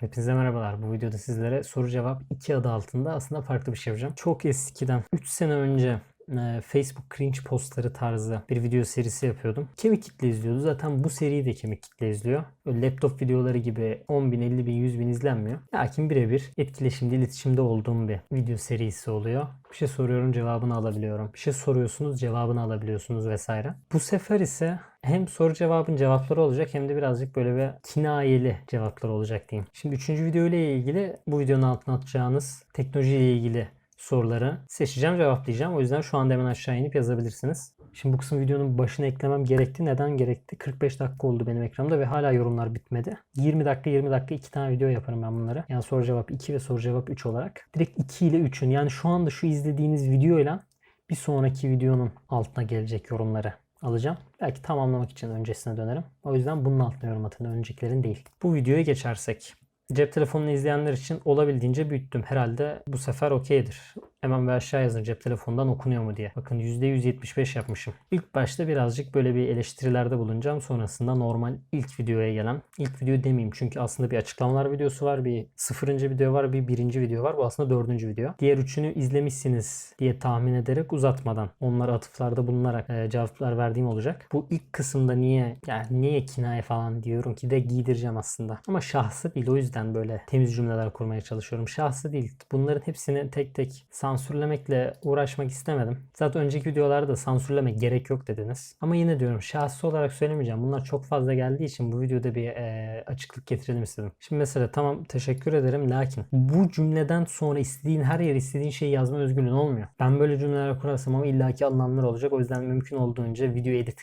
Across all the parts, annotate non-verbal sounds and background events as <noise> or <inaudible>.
Hepinize merhabalar. Bu videoda sizlere soru cevap 2 adı altında aslında farklı bir şey yapacağım. Çok eskiden 3 sene önce e, Facebook cringe postları tarzı bir video serisi yapıyordum. Kemik kitle izliyordu. Zaten bu seriyi de kemik kitle izliyor. Öyle laptop videoları gibi 10 bin, 50 bin, 100 bin izlenmiyor. Lakin birebir etkileşimde, iletişimde olduğum bir video serisi oluyor. Bir şey soruyorum cevabını alabiliyorum. Bir şey soruyorsunuz cevabını alabiliyorsunuz vesaire. Bu sefer ise hem soru cevabın cevapları olacak hem de birazcık böyle bir kinayeli cevaplar olacak diyeyim. Şimdi üçüncü video ile ilgili bu videonun altına atacağınız teknoloji ile ilgili soruları seçeceğim cevaplayacağım. O yüzden şu anda hemen aşağı inip yazabilirsiniz. Şimdi bu kısım videonun başına eklemem gerekti. Neden gerekti? 45 dakika oldu benim ekranımda ve hala yorumlar bitmedi. 20 dakika 20 dakika 2 tane video yaparım ben bunları. Yani soru cevap 2 ve soru cevap 3 olarak. Direkt 2 ile 3'ün yani şu anda şu izlediğiniz videoyla bir sonraki videonun altına gelecek yorumları alacağım. Belki tamamlamak için öncesine dönerim. O yüzden bunun altına yorum atın. Öncekilerin değil. Bu videoya geçersek. Cep telefonunu izleyenler için olabildiğince büyüttüm. Herhalde bu sefer okeydir. Hemen bir aşağı yazın cep telefonundan okunuyor mu diye. Bakın %175 yapmışım. İlk başta birazcık böyle bir eleştirilerde bulunacağım. Sonrasında normal ilk videoya gelen. ilk video demeyeyim çünkü aslında bir açıklamalar videosu var. Bir sıfırıncı video var. Bir birinci video var. Bu aslında dördüncü video. Diğer üçünü izlemişsiniz diye tahmin ederek uzatmadan onlara atıflarda bulunarak e, cevaplar verdiğim olacak. Bu ilk kısımda niye yani niye kinaye falan diyorum ki de giydireceğim aslında. Ama şahsı değil o yüzden böyle temiz cümleler kurmaya çalışıyorum. Şahsı değil. Bunların hepsini tek tek sansürlemekle uğraşmak istemedim. Zaten önceki videolarda da sansürleme gerek yok dediniz. Ama yine diyorum şahsı olarak söylemeyeceğim. Bunlar çok fazla geldiği için bu videoda bir e, açıklık getirelim istedim. Şimdi mesela tamam teşekkür ederim lakin bu cümleden sonra istediğin her yere istediğin şeyi yazma özgürlüğün olmuyor. Ben böyle cümleler kurarsam ama illaki alınanlar olacak. O yüzden mümkün olduğunca video edit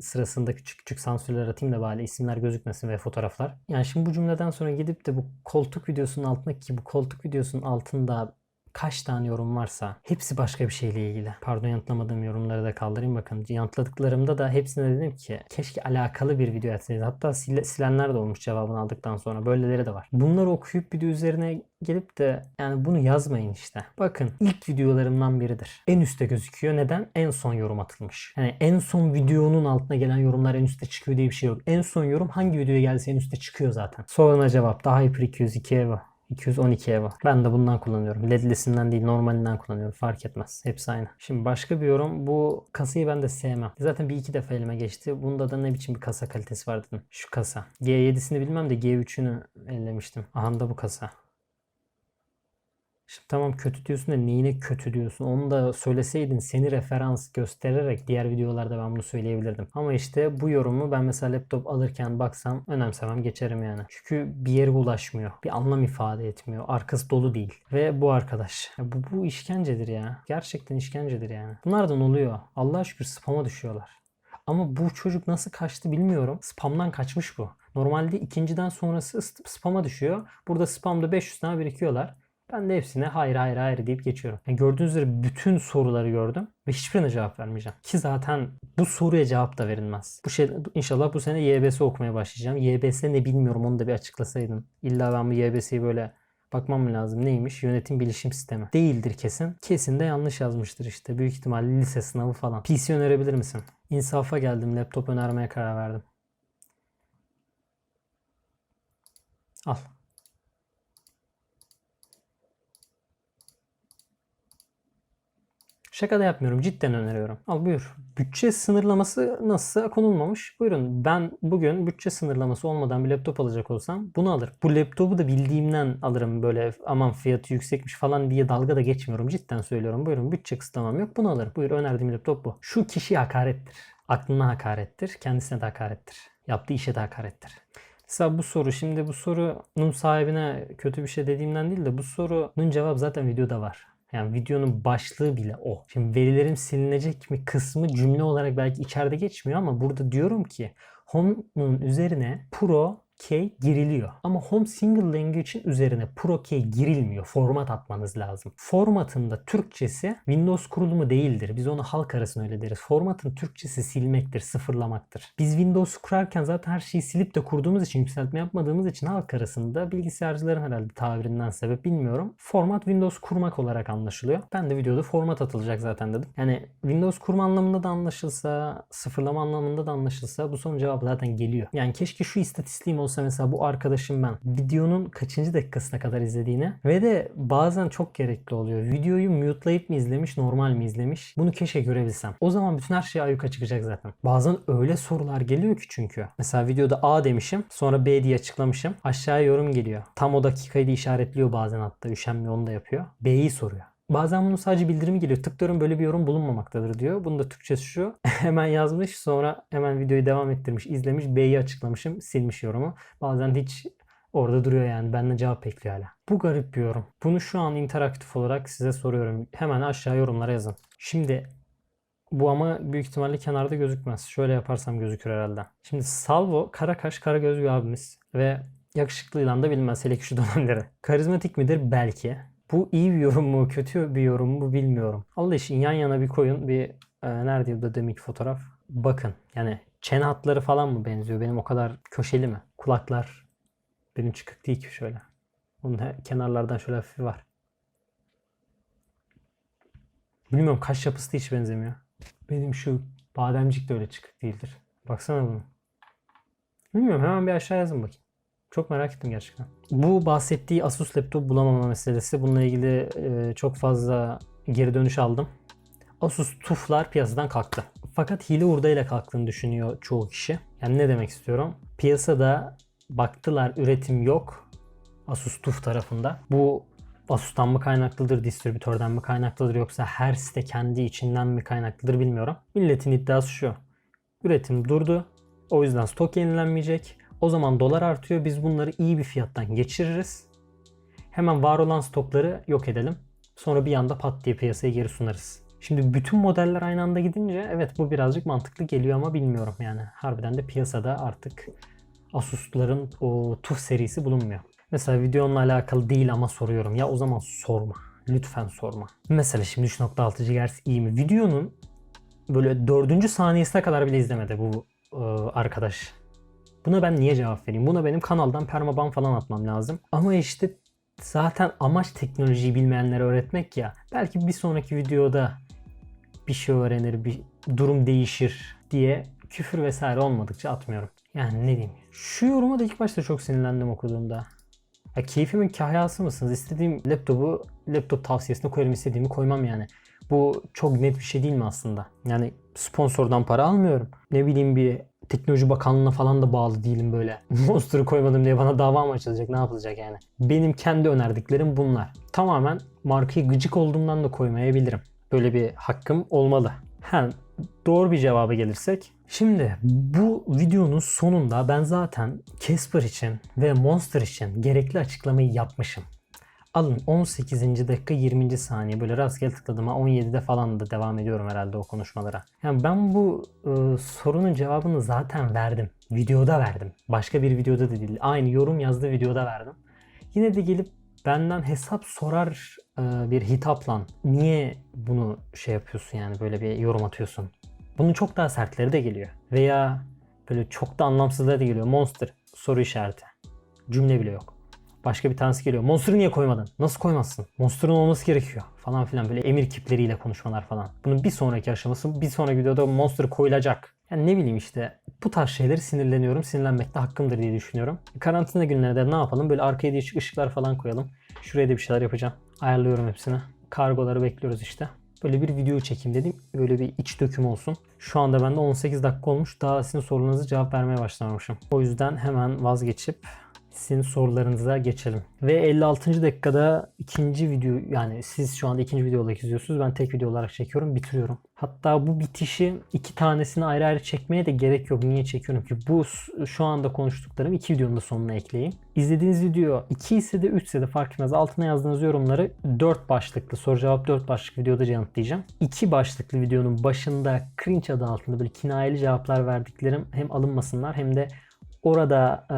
sırasında küçük küçük sansürler atayım da bari isimler gözükmesin ve fotoğraflar. Yani şimdi bu cümleden sonra gidip de bu koltuk videosunun altındaki bu koltuk videosunun altında kaç tane yorum varsa hepsi başka bir şeyle ilgili. Pardon yanıtlamadığım yorumları da kaldırayım bakın. Yanıtladıklarımda da hepsine dedim ki keşke alakalı bir video atsaydınız. Hatta sil- silenler de olmuş cevabını aldıktan sonra. Böyleleri de var. Bunları okuyup video üzerine gelip de yani bunu yazmayın işte. Bakın ilk videolarımdan biridir. En üstte gözüküyor. Neden? En son yorum atılmış. Yani en son videonun altına gelen yorumlar en üstte çıkıyor diye bir şey yok. En son yorum hangi videoya gelse en üstte çıkıyor zaten. Soruna cevap. Daha Hyper 202 Evo. 212 EVO. Ben de bundan kullanıyorum. LED'lisinden değil normalinden kullanıyorum. Fark etmez. Hepsi aynı. Şimdi başka bir yorum. Bu kasayı ben de sevmem. Zaten bir iki defa elime geçti. Bunda da ne biçim bir kasa kalitesi var dedim. Şu kasa. G7'sini bilmem de G3'ünü ellemiştim. Aha da bu kasa. Şimdi tamam kötü diyorsun da neyine kötü diyorsun? Onu da söyleseydin seni referans göstererek diğer videolarda ben bunu söyleyebilirdim. Ama işte bu yorumu ben mesela laptop alırken baksam önemsemem geçerim yani. Çünkü bir yere ulaşmıyor. Bir anlam ifade etmiyor. Arkası dolu değil. Ve bu arkadaş. Bu, bu işkencedir ya. Gerçekten işkencedir yani. Bunlardan oluyor. Allah'a şükür spama düşüyorlar. Ama bu çocuk nasıl kaçtı bilmiyorum. Spamdan kaçmış bu. Normalde ikinciden sonrası spama düşüyor. Burada spamda 500 tane birikiyorlar. Ben de hepsine hayır hayır hayır deyip geçiyorum. Yani gördüğünüz üzere bütün soruları gördüm ve hiçbirine cevap vermeyeceğim. Ki zaten bu soruya cevap da verilmez. Bu şey inşallah bu sene YBS okumaya başlayacağım. YBS ne bilmiyorum onu da bir açıklasaydın. İlla ben bu YBS'yi böyle bakmam mı lazım neymiş? Yönetim bilişim sistemi. Değildir kesin. Kesin de yanlış yazmıştır işte. Büyük ihtimalle lise sınavı falan. PC önerebilir misin? İnsafa geldim. Laptop önermeye karar verdim. Al. Şaka da yapmıyorum. Cidden öneriyorum. Al buyur. Bütçe sınırlaması nasılsa konulmamış. Buyurun ben bugün bütçe sınırlaması olmadan bir laptop alacak olsam bunu alırım. Bu laptopu da bildiğimden alırım böyle aman fiyatı yüksekmiş falan diye dalga da geçmiyorum. Cidden söylüyorum. Buyurun bütçe kısıtlamam yok bunu alırım. Buyur önerdiğim laptop bu. Şu kişi hakarettir. Aklına hakarettir. Kendisine de hakarettir. Yaptığı işe de hakarettir. Mesela bu soru şimdi bu sorunun sahibine kötü bir şey dediğimden değil de bu sorunun cevabı zaten videoda var. Yani videonun başlığı bile o. Şimdi verilerim silinecek mi kısmı cümle olarak belki içeride geçmiyor ama burada diyorum ki Home'un üzerine Pro K giriliyor. Ama Home Single Language'in üzerine Pro K girilmiyor. Format atmanız lazım. Formatında Türkçesi Windows kurulumu değildir. Biz onu halk arasında öyle deriz. Formatın Türkçesi silmektir, sıfırlamaktır. Biz Windows kurarken zaten her şeyi silip de kurduğumuz için, yükseltme yapmadığımız için halk arasında bilgisayarcıların herhalde tabirinden sebep bilmiyorum. Format Windows kurmak olarak anlaşılıyor. Ben de videoda format atılacak zaten dedim. Yani Windows kurma anlamında da anlaşılsa, sıfırlama anlamında da anlaşılsa bu sorunun cevabı zaten geliyor. Yani keşke şu istatistiğim olsa mesela bu arkadaşım ben videonun kaçıncı dakikasına kadar izlediğini ve de bazen çok gerekli oluyor. Videoyu mute'layıp mi izlemiş, normal mi izlemiş? Bunu keşke görebilsem. O zaman bütün her şey ayyuka çıkacak zaten. Bazen öyle sorular geliyor ki çünkü. Mesela videoda A demişim, sonra B diye açıklamışım. Aşağıya yorum geliyor. Tam o dakikayı da işaretliyor bazen hatta. Üşenmiyor onu da yapıyor. B'yi soruyor. Bazen bunun sadece bildirimi geliyor. Tıklıyorum böyle bir yorum bulunmamaktadır diyor. Bunun da Türkçesi şu. <laughs> hemen yazmış sonra hemen videoyu devam ettirmiş, izlemiş. B'yi açıklamışım, silmiş yorumu. Bazen hiç orada duruyor yani. Benden cevap bekliyor hala. Bu garip bir yorum. Bunu şu an interaktif olarak size soruyorum. Hemen aşağı yorumlara yazın. Şimdi bu ama büyük ihtimalle kenarda gözükmez. Şöyle yaparsam gözükür herhalde. Şimdi Salvo Karakaş Karagöz bir abimiz ve yakışıklıyla da bilmez hele ki şu <laughs> dönemleri. Karizmatik midir? Belki. Bu iyi bir yorum mu, kötü bir yorum mu bilmiyorum. Allah için yan yana bir koyun. Bir e, nerede bu demek fotoğraf? Bakın yani çene hatları falan mı benziyor? Benim o kadar köşeli mi? Kulaklar benim çıkık değil ki şöyle. Onun kenarlardan şöyle hafif var. Bilmiyorum kaş yapısı da hiç benzemiyor. Benim şu bademcik de öyle çıkık değildir. Baksana bunu. Bilmiyorum hemen bir aşağı yazın bakayım. Çok merak ettim gerçekten. Bu bahsettiği Asus laptop bulamama meselesi. Bununla ilgili e, çok fazla geri dönüş aldım. Asus TUF'lar piyasadan kalktı. Fakat hile hurdayla kalktığını düşünüyor çoğu kişi. Yani ne demek istiyorum? Piyasada baktılar üretim yok. Asus TUF tarafında. Bu Asus'tan mı kaynaklıdır, distribütörden mi kaynaklıdır yoksa her site kendi içinden mi kaynaklıdır bilmiyorum. Milletin iddiası şu. Üretim durdu. O yüzden stok yenilenmeyecek. O zaman dolar artıyor. Biz bunları iyi bir fiyattan geçiririz. Hemen var olan stokları yok edelim. Sonra bir anda pat diye piyasaya geri sunarız. Şimdi bütün modeller aynı anda gidince evet bu birazcık mantıklı geliyor ama bilmiyorum yani. Harbiden de piyasada artık Asus'ların o TUF serisi bulunmuyor. Mesela videonla alakalı değil ama soruyorum. Ya o zaman sorma. Lütfen sorma. Mesela şimdi 3.6 GHz iyi mi? Videonun böyle dördüncü saniyesine kadar bile izlemedi bu e, arkadaş. Buna ben niye cevap vereyim? Buna benim kanaldan permaban falan atmam lazım. Ama işte zaten amaç teknolojiyi bilmeyenlere öğretmek ya. Belki bir sonraki videoda bir şey öğrenir, bir durum değişir diye küfür vesaire olmadıkça atmıyorum. Yani ne diyeyim. Şu yoruma da ilk başta çok sinirlendim okuduğumda. Ya keyfimin kahyası mısınız? İstediğim laptopu laptop tavsiyesine koyarım, istediğimi koymam yani. Bu çok net bir şey değil mi aslında? Yani sponsordan para almıyorum. Ne bileyim bir teknoloji bakanlığına falan da bağlı değilim böyle. <laughs> Monster'ı koymadım diye bana dava mı açılacak ne yapılacak yani. Benim kendi önerdiklerim bunlar. Tamamen markayı gıcık olduğumdan da koymayabilirim. Böyle bir hakkım olmalı. Ha, doğru bir cevaba gelirsek. Şimdi bu videonun sonunda ben zaten Casper için ve Monster için gerekli açıklamayı yapmışım. Alın 18. dakika 20. saniye böyle rastgele tıkladım. Ha 17'de falan da devam ediyorum herhalde o konuşmalara. Yani ben bu e, sorunun cevabını zaten verdim. Videoda verdim. Başka bir videoda da değil. Aynı yorum yazdığı videoda verdim. Yine de gelip benden hesap sorar e, bir hitapla niye bunu şey yapıyorsun yani böyle bir yorum atıyorsun. Bunun çok daha sertleri de geliyor. Veya böyle çok da anlamsızları da geliyor. Monster soru işareti. Cümle bile yok. Başka bir tanesi geliyor. Monster'ı niye koymadın? Nasıl koymazsın? Monster'ın olması gerekiyor. Falan filan böyle emir kipleriyle konuşmalar falan. Bunun bir sonraki aşaması bir sonraki videoda Monster koyulacak. Yani ne bileyim işte bu tarz şeyleri sinirleniyorum. Sinirlenmek de hakkımdır diye düşünüyorum. Karantina günlerinde ne yapalım? Böyle arkaya değişik ışıklar falan koyalım. Şuraya da bir şeyler yapacağım. Ayarlıyorum hepsini. Kargoları bekliyoruz işte. Böyle bir video çekeyim dedim. Böyle bir iç döküm olsun. Şu anda bende 18 dakika olmuş. Daha sizin sorularınızı cevap vermeye başlamamışım. O yüzden hemen vazgeçip sizin sorularınıza geçelim. Ve 56. dakikada ikinci video yani siz şu anda ikinci video olarak izliyorsunuz. Ben tek video olarak çekiyorum, bitiriyorum. Hatta bu bitişi iki tanesini ayrı ayrı çekmeye de gerek yok. Niye çekiyorum ki? Bu şu anda konuştuklarım iki videonun da sonuna ekleyeyim. İzlediğiniz video 2 ise de 3 ise de fark etmez. Altına yazdığınız yorumları 4 başlıklı soru cevap 4 başlıklı videoda yanıtlayacağım. 2 başlıklı videonun başında cringe adı altında böyle kinayeli cevaplar verdiklerim hem alınmasınlar hem de orada e,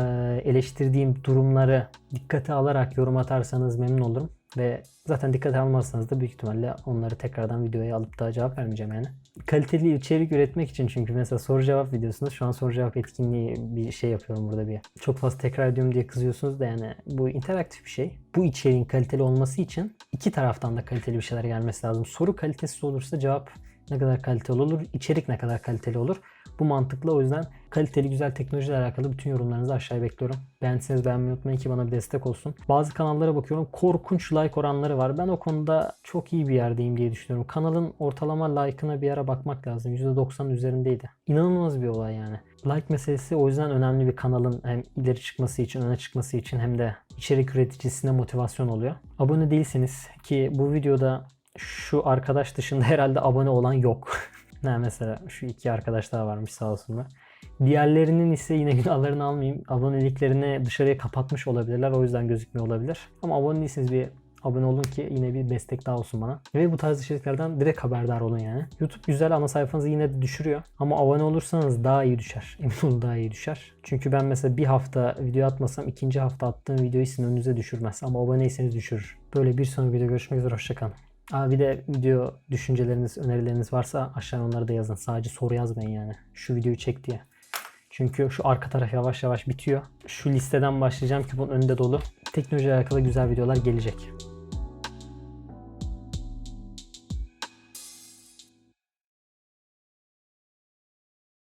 eleştirdiğim durumları dikkate alarak yorum atarsanız memnun olurum. Ve zaten dikkate almazsanız da büyük ihtimalle onları tekrardan videoya alıp da cevap vermeyeceğim yani. Kaliteli içerik üretmek için çünkü mesela soru cevap videosunda şu an soru cevap etkinliği bir şey yapıyorum burada bir. Çok fazla tekrar ediyorum diye kızıyorsunuz da yani bu interaktif bir şey. Bu içeriğin kaliteli olması için iki taraftan da kaliteli bir şeyler gelmesi lazım. Soru kalitesiz olursa cevap ne kadar kaliteli olur, içerik ne kadar kaliteli olur. Bu mantıklı o yüzden kaliteli güzel teknolojiyle alakalı bütün yorumlarınızı aşağıya bekliyorum. Beğendiyseniz beğenmeyi unutmayın ki bana bir destek olsun. Bazı kanallara bakıyorum korkunç like oranları var. Ben o konuda çok iyi bir yerdeyim diye düşünüyorum. Kanalın ortalama like'ına bir ara bakmak lazım. %90'ın üzerindeydi. İnanılmaz bir olay yani. Like meselesi o yüzden önemli bir kanalın hem ileri çıkması için, öne çıkması için hem de içerik üreticisine motivasyon oluyor. Abone değilseniz ki bu videoda şu arkadaş dışında <laughs> herhalde abone olan yok. Ne mesela şu iki arkadaş daha varmış sağ olsunlar. Diğerlerinin ise yine <laughs> günahlarını almayayım. Aboneliklerini dışarıya kapatmış olabilirler. O yüzden gözükmüyor olabilir. Ama abone değilseniz bir abone olun ki yine bir destek daha olsun bana. Ve bu tarz içeriklerden direkt haberdar olun yani. YouTube güzel ana sayfanızı yine de düşürüyor. Ama abone olursanız daha iyi düşer. <laughs> Emin olun daha iyi düşer. Çünkü ben mesela bir hafta video atmasam ikinci hafta attığım videoyu sizin önünüze düşürmez. Ama aboneyseniz düşürür. Böyle bir sonraki videoda görüşmek üzere. Hoşçakalın. Aa, bir de video düşünceleriniz, önerileriniz varsa aşağıya onları da yazın. Sadece soru yazmayın yani. Şu videoyu çek diye. Çünkü şu arka taraf yavaş yavaş bitiyor. Şu listeden başlayacağım ki bunun önünde dolu. Teknolojiyle alakalı güzel videolar gelecek.